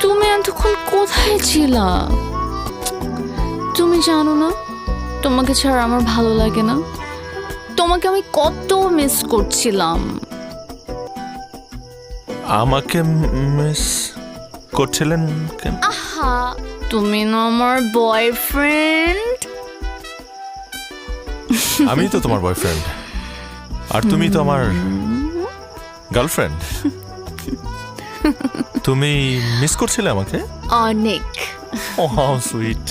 তুমি এতক্ষণ কোথায় ছিলা? তুমি জানো না? তোমাকে ছাড়া আমার ভালো লাগে না। তোমাকে আমি কত মিস করছিলাম। আমাকে মিস করছিলেন কেন? হা তুমি না আমার বয়ফ্রেন্ড আমি তো তোমার বয়ফ্রেন্ড আর তুমি তো আমার গার্লফ্রেন্ড তুমি মিস করছিলে আমাকে? অনেক। ও হাউ সুইট